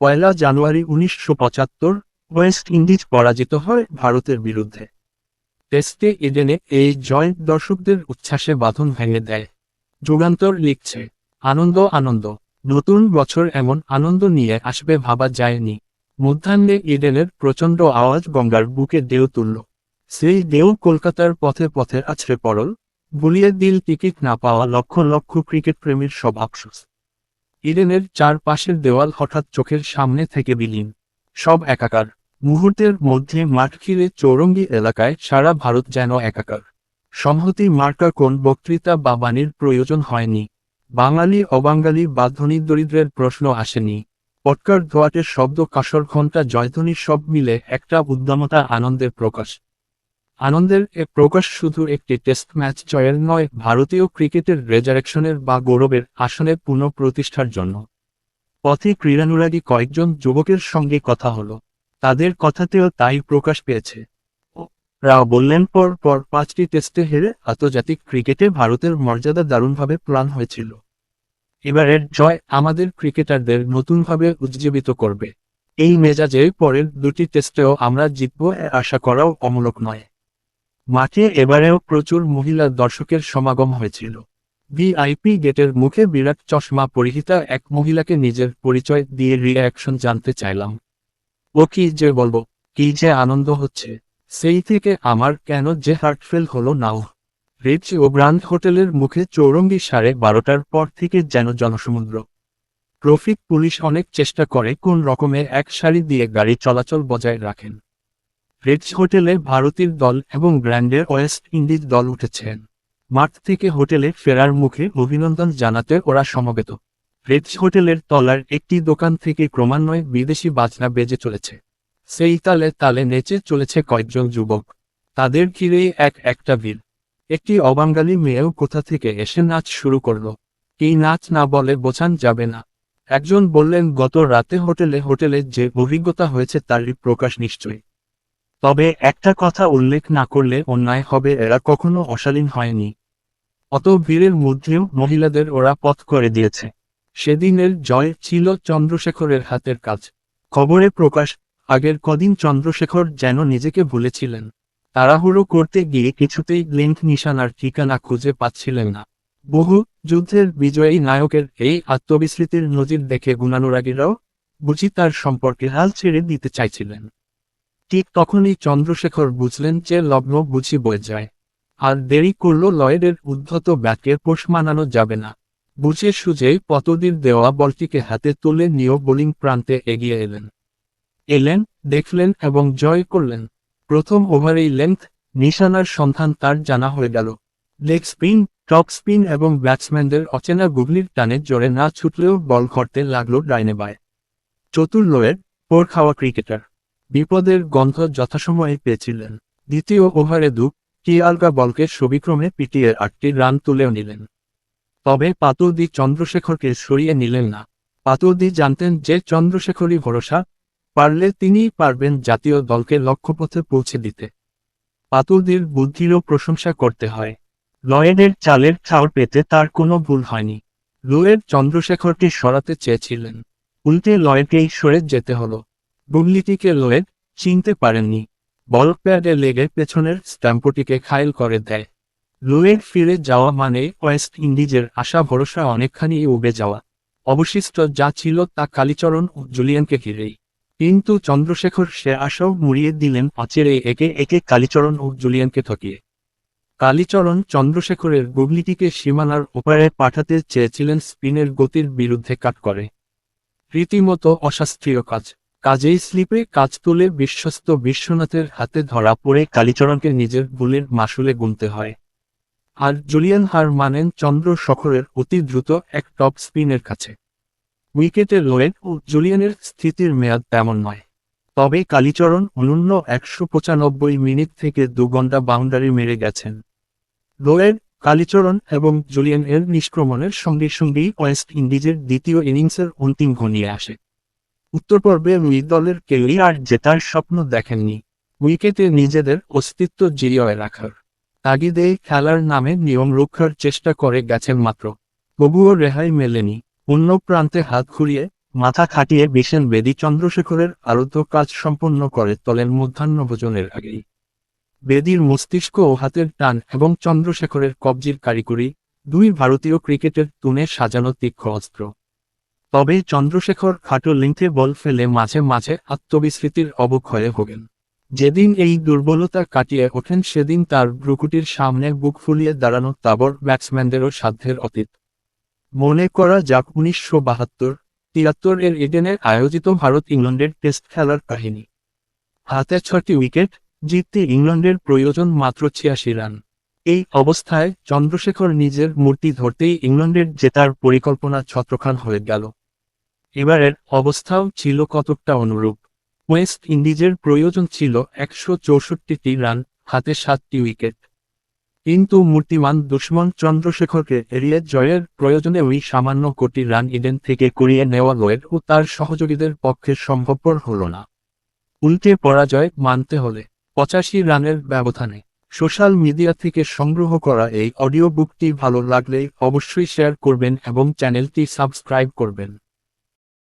পয়লা জানুয়ারি উনিশশো পঁচাত্তর West Indies পরাজিত হয় ভারতের বিরুদ্ধে। টেস্টে ইডেনে এই জয় দর্শকদের উচ্ছ্বাসে বাঁধন ভেঙে দেয়। যুগান্তর লিখছে, আনন্দ আনন্দ। নতুন বছর এমন আনন্দ নিয়ে আসবে ভাবা যায়নি। মধ্যাহ্নে ইডেনের প্রচণ্ড আওয়াজ গঙ্গার বুকে ঢেউ তুলল। সেই ঢেউ কলকাতার পথে পথে আছড়ে পড়ল। গুলিয়ে দিল টিকিট না পাওয়া লক্ষ লক্ষ ক্রিকেট প্রেমীর সব আফসোস। ইডেনের চারপাশের দেওয়াল হঠাৎ চোখের সামনে থেকে বিলীন। সব একাকার। মুহূর্তের মধ্যে মাঠ ঘিরে চৌরঙ্গি এলাকায় সারা ভারত যেন একাকার। সংহতি মার্কা কোন বক্তৃতা বা বাণীর প্রয়োজন হয়নি। বাঙালি, অবাঙালি বা ধনী দরিদ্রের প্রশ্ন আসেনি। পটকার ধোয়াটের শব্দ কাসর ঘণ্টা জয়ধ্বনি সব মিলে একটা উদ্দামতা আনন্দের প্রকাশ। আনন্দের এ প্রকাশ শুধু একটি টেস্ট ম্যাচ জয়ের নয়, ভারতীয় ক্রিকেটের রেজারেকশনের বা গৌরবের আসনে পুনঃপ্রতিষ্ঠার জন্য। পথে ক্রীড়ানুরাগী কয়েকজন যুবকের সঙ্গে কথা হলো। তাদের কথাতেও তাই প্রকাশ পেয়েছে। রাও বললেন, পর পর পাঁচটি টেস্টে হেরে আন্তর্জাতিক ক্রিকেটে ভারতের মর্যাদা দারুণভাবে প্রাণ হয়েছিল। এবারের জয় আমাদের ক্রিকেটারদের নতুনভাবে উজ্জীবিত করবে। এই মেজাজে পরের দুটি টেস্টেও আমরা জিতব আশা করাও অমূলক নয়। মাঠে এবারেও প্রচুর মহিলা দর্শকের সমাগম হয়েছিল। ভিআইপি গেটের মুখে বিরাট চশমা পরিহিতা এক মহিলাকে নিজের পরিচয় দিয়ে রিঅ্যাকশন জানতে চাইলাম। ও কি যে বলব, কি যে আনন্দ হচ্ছে। সেই থেকে আমার কেন যে হার্টফেল হলো নাও। রিচ ও ব্রান্ড হোটেলের মুখে চৌরঙ্গি সাড়ে বারোটার পর থেকে যেন জনসমুদ্র। ট্রফিক পুলিশ অনেক চেষ্টা করে কোন রকমের এক সারি দিয়ে গাড়ি চলাচল বজায় রাখেন। রিচ হোটেলে ভারতীয় দল এবং ব্র্যান্ডের ওয়েস্ট ইন্ডিজ দল উঠেছেন মাঠ থেকে হোটেলে ফেরার মুখে অভিনন্দন জানাতে ওরা সমবেত। রিচ হোটেলের তলার একটি দোকান থেকে ক্রমান্বয়ে বিদেশি বাজনা বেজে চলেছে। সেই তালে তালে নেচে চলেছে কয়েকজন যুবক। তাদের ঘিরেই এক একটা ভিড়। একটি অবাঙ্গালি মেয়েও কোথা থেকে এসে নাচ শুরু করল? এই নাচ না বলে বোঝান যাবে না। একজন বললেন, গত রাতে হোটেলে হোটেলে যে অভিজ্ঞতা হয়েছে তারই প্রকাশ নিশ্চয়ই। তবে একটা কথা উল্লেখ না করলে অন্যায় হবে, এরা কখনো অশালীন হয়নি। অত ভিড়ের মধ্যেও মহিলাদের ওরা পথ করে দিয়েছে। সেদিনের জয় ছিল চন্দ্রশেখরের হাতের কাজ। খবরে প্রকাশ, আগের কদিন চন্দ্রশেখর যেন নিজেকে ভুলেছিলেন। তাড়াহুড়ো করতে গিয়ে কিছুতেই লিঙ্ক নিশানার ঠিকানা খুঁজে পাচ্ছিলেন না। বহু যুদ্ধের বিজয়ী নায়কের এই আত্মবিস্মৃতির নজির দেখে গুণানুরাগীরাও বুঝি তার সম্পর্কে হাল ছেড়ে দিতে চাইছিলেন। ঠিক তখনই চন্দ্রশেখর বুঝলেন যে লগ্ন বুঝি বয়ে যায়। আর দেরি করল লয়েডের উদ্ধত ব্যাটকে পোষ মানানো যাবে না। বুঝে সুঝে পতদির দেওয়া বলটিকে হাতে তুলে নিয়ে বোলিং প্রান্তে এগিয়ে এলেন। এলেন, দেখলেন এবং জয় করলেন। প্রথম ওভারেই লেন্থ নিশানার সন্ধান তার জানা হয়ে গেল। লেগ স্পিন, টপ স্পিন এবং ব্যাটসম্যানদের অচেনা গুগলির টানে জোরে না ছুটলেও বল করতে লাগল ডাইনে বায় চতুর লোয়ের পোর খাওয়া ক্রিকেটার। বিপদের গন্ধ যথাসময়ে পেয়েছিলেন। দ্বিতীয় ওভারে দু কি আলগা বলকে সবিক্রমে পিটিয়ে আটটি রান তুলেও নিলেন। তবে পাতুলদি চন্দ্রশেখরকে সরিয়ে নিলেন না। পাতুলদি জানতেন যে চন্দ্রশেখরই ভরসা, পারলে তিনিই পারবেন জাতীয় দলকে লক্ষ্যপথে পৌঁছে দিতে। পাতুলদির বুদ্ধিরও প্রশংসা করতে হয়। লয়েডের চালের ছাউর পেতে তার কোনো ভুল হয়নি। লুয়েড চন্দ্রশেখরকে সরাতে চেয়েছিলেন। উল্টে লয়েডকেই সরে যেতে হলো। গুগলিটিকে লয়েড চিনতে পারেননি। বল প্যাডে লেগে পেছনের স্ট্যাম্পটিকে খাইল করে দেয়। লুয়েড ফিরে যাওয়া মানে ওয়েস্ট ইন্ডিজের আশা ভরসা অনেকখানি উবে যাওয়া। অবশিষ্ট যা ছিল তা কালীচরণ ও জুলিয়ানকে ঘিরেই। কিন্তু চন্দ্রশেখর সে আশাও মুড়িয়ে দিলেন অচেরে একে একে কালীচরণ ও জুলিয়ানকে ঠকিয়ে। কালীচরণ চন্দ্রশেখরের গুগলিটিকে সীমানার ওপারে পাঠাতে চেয়েছিলেন স্পিনের গতির বিরুদ্ধে কাট করে। রীতিমতো অশাস্ত্রীয় কাজ। কাজেই স্লিপে কাজ তুলে বিশ্বস্ত বিশ্বনাথের হাতে ধরা পড়ে কালীচরণকে নিজের ভুলের মাসুলে গুনতে হয়। আর জুলিয়ান হার মানেন চন্দ্র শখরের অতি দ্রুত এক টপ স্পিনের কাছে। উইকেটে লোয়েন ও জুলিয়ানের স্থিতির মেয়াদ তেমন নয়। তবে কালীচরণ অনন্য একশো পঁচানব্বই মিনিট থেকে দু ঘণ্টা বাউন্ডারি মেরে গেছেন। লোয়েন কালীচরণ এবং জুলিয়ান এর নিষ্ক্রমণের সঙ্গে সঙ্গেই ওয়েস্ট ইন্ডিজের দ্বিতীয় ইনিংসের অন্তিম ঘনিয়ে আসে। উত্তর পর্বে দুই দলের কেউই আর জেতার স্বপ্ন দেখেননি। উইকেটে নিজেদের অস্তিত্ব জিরিয়ে রাখার তাগিদে খেলার নামে নিয়ম রক্ষার চেষ্টা করে গেছেন মাত্র। তবুও রেহাই মেলেনি। অন্য প্রান্তে হাত ঘুরিয়ে, মাথা খাটিয়ে বিশেন বেদি চন্দ্রশেখরের আরুদ্ধ কাজ সম্পন্ন করে তোলেন মধ্যাহ্নভোজনের আগেই। বেদির মস্তিষ্ক ও হাতের টান এবং চন্দ্রশেখরের কবজির কারিগরি, দুই ভারতীয় ক্রিকেটের তুনে সাজানো তীক্ষ্ণ অস্ত্র। তবে চন্দ্রশেখর খাটো লিঙ্কে বল ফেলে মাঝে মাঝে আত্মবিস্মৃতির অবক্ষয়ে ভোগেন। যেদিন এই দুর্বলতা কাটিয়ে ওঠেন সেদিন তার ব্রুকুটির সামনে বুক ফুলিয়ে দাঁড়ানো তাবর ব্যাটসম্যানদেরও সাধ্যের অতীত। মনে করা যাক উনিশশো বাহাত্তর, তিয়াত্তর এর ইডেনে আয়োজিত ভারত ইংল্যান্ডের টেস্ট খেলার কাহিনী। হাতে ছটি উইকেট, জিততে ইংল্যান্ডের প্রয়োজন মাত্র ছিয়াশি রান। এই অবস্থায় চন্দ্রশেখর নিজের মূর্তি ধরতেই ইংল্যান্ডের জেতার পরিকল্পনা ছত্রখান হয়ে গেল। এবারের অবস্থাও ছিল কতকটা অনুরূপ। ওয়েস্ট ইন্ডিজের প্রয়োজন ছিল একশো চৌষট্টিটি রান, হাতে সাতটি উইকেট। কিন্তু মূর্তিমান দুশ্মন চন্দ্রশেখরকে এড়িয়ে জয়ের প্রয়োজনে ওই সামান্য কোটি রান ইডেন থেকে করিয়ে নেওয়া লোয়ের ও তার সহযোগীদের পক্ষে সম্ভবপর হল না। উল্টে পরাজয় মানতে হলে পঁচাশি রানের ব্যবধানে সোশ্যাল মিডিয়া থেকে সংগ্রহ করা এই অডিও বুকটি ভালো লাগলে অবশ্যই শেয়ার করবেন এবং চ্যানেলটি সাবস্ক্রাইব করবেন।